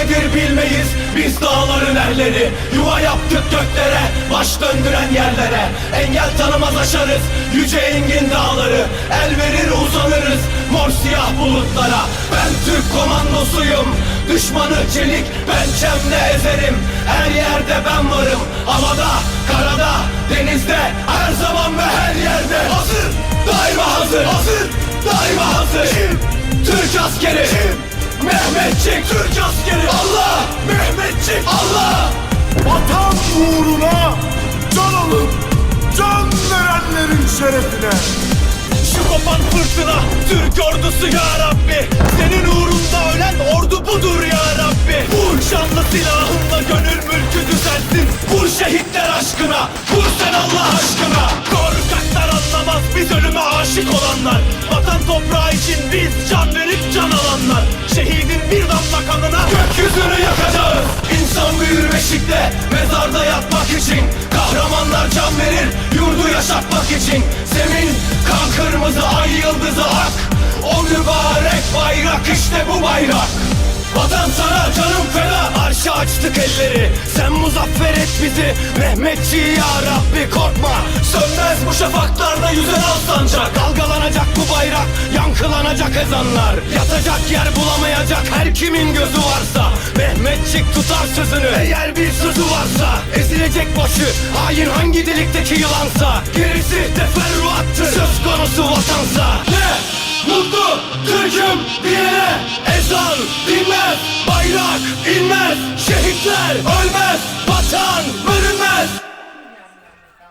nedir bilmeyiz. Biz dağların erleri. Yuva yaptık göklere. Baş döndüren yerlere. Engel tanımaz aşarız. Yüce engin dağları. El verir uzanırız. Mor siyah bulutlara. Ben Türk komandosuyum. Düşmanı çelik. Pençemle ezerim. Her yerde ben varım. Havada, karada, denizde. Her zaman ve her yerde. Hazır, daima hazır. Hazır, daima hazır. Kim? Türk askeri. Kim? Mehmetçik Türk askeri Allah! Mehmetçik Allah! Vatan uğruna can alıp can verenlerin şerefine. Şu kopan fırtına Türk ordusu ya Rabbi. Senin uğrunda ölen ordu budur ya Rabbi. Vur şanlı silahınla gönül mülkü düzelsin. Vur şehitler aşkına Vur sen Allah aşkına. Korkaklar anlamaz biz ölüme aşık olanlar. Vatan toprağı için biz can verip can alanlar beşikte Mezarda yatmak için. Kahramanlar can verir Yurdu yaşatmak için. Zemin kan kırmızı ay yıldızı ak. O mübarek bayrak işte bu bayrak. Vatan sana canım feda. Arşa açtık elleri. Sen muzaffer et bizi. Mehmetçi ya Rabbi korkma. Sönmez bu şafaklarda yüzen al Dalgalanacak bu bayrak Yankılanacak ezanlar. Yatacak yer bulamayacak her kimin gözü varsa Mehmetçik tutar sözünü. Eğer bir sözü varsa Ezilecek başı. Hain hangi delikteki yılansa. Gerisi teferruattır. Söz konusu vatansa. Ne? Mutlu Türk'üm diyene Ezan dinmez Bayrak inmez. Şehitler ölmez Vatan bölünmez